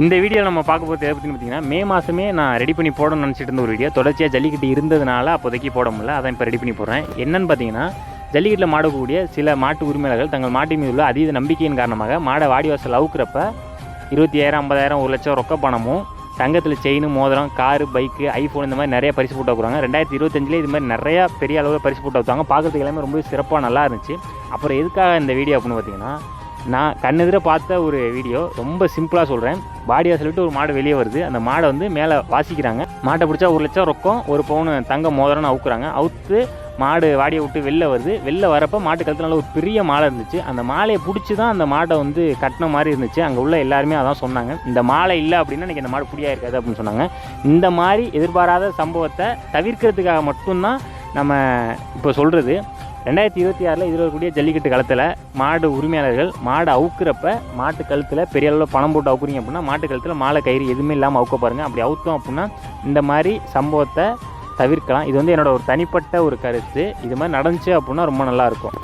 இந்த வீடியோ நம்ம பார்க்க போகிறது எதை பற்றினு பார்த்தீங்கன்னா மே மாதமே நான் ரெடி பண்ணி போடணும்னு நினச்சிட்டு இருந்த ஒரு வீடியோ தொடர்ச்சியாக ஜல்லிக்கட்டு இருந்ததுனால அப்போதைக்கு போட முடியல. அதான் இப்போ ரெடி பண்ணி போடுறேன். என்னன்னு பார்த்தீங்கன்னா ஜல்லிக்கட்டில் மாடக்கூடிய சில மாட்டு உரிமையாளர்கள் தங்கள் மாட்டின் மீது உள்ள அதீத நம்பிக்கையின் காரணமாக மாடை வாடி வாசல் அவுக்கிறப்ப இருபத்தி ஆயிரம் ஐம்பதாயிரம் ஒரு லட்சம் ரொக்க பணமும் தங்கத்தில் செயின் மோதிரம் காரு பைக்கு ஐஃபோன் இந்த மாதிரி நிறைய பரிசு போட்டு வைக்கிறாங்க ரெண்டாயிரத்தி இருபத்தஞ்சிலே இது மாதிரி நிறையா பெரிய அளவில் பரிசு போட்டு வைத்தாங்க பார்க்குறதுக்கு எல்லாமே ரொம்ப சிறப்பாக நல்லா இருந்துச்சு. அப்புறம் எதுக்காக இந்த வீடியோ அப்படின்னு பார்த்தீங்கன்னா நான் கண்ணெதிர பார்த்த ஒரு வீடியோ ரொம்ப சிம்பிளாக சொல்கிறேன் பாடியாக சொல்லிட்டு ஒரு மாடு வெளியே வருது. அந்த மாடை வந்து மேலே வாசிக்கிறாங்க. மாட்டை பிடிச்சா ஒரு லட்சம் ரொக்கம் ஒரு பவுன் தங்க மோதிரம்னு அவுக்குறாங்க. அவுத்து மாடு வாடியை விட்டு வெளில வருது. வெளில வரப்போ மாட்டு கழுத்து நல்ல ஒரு பெரிய மாலை இருந்துச்சு. அந்த மாலையை பிடிச்சி தான் அந்த மாடை வந்து கட்டின மாதிரி இருந்துச்சு. அங்கே உள்ள எல்லாருமே அதான் சொன்னாங்க. இந்த மாலை இல்லை அப்படின்னா இன்றைக்கி அந்த மாடு புடியா இருக்காது அப்படின்னு சொன்னாங்க. இந்த மாதிரி எதிர்பாராத சம்பவத்தை தவிர்க்கிறதுக்காக மட்டும்தான் நம்ம இப்போ சொல்கிறது ரெண்டாயிரத்தி இருபத்தி ஆறில் இதில் இருக்கக்கூடிய ஜல்லிக்கட்டு களத்தில் மாடு உரிமையாளர்கள் மாடு அவுக்குறப்ப மாட்டு கழுத்தில் பெரிய அளவில் பணம் போட்டு அவுக்குறீங்க அப்படின்னா மாட்டு கழுத்தில் மாலை கயிறு எதுவுமே இல்லாமல் அவுக்க பாருங்கள் அப்படி அவுத்தோம் அப்படின்னா இந்த மாதிரி சம்பவத்தை தவிர்க்கலாம். இது வந்து என்னோடய ஒரு தனிப்பட்ட ஒரு கருத்து. இது மாதிரி நடந்துச்சு அப்படின்னா ரொம்ப நல்லாயிருக்கும்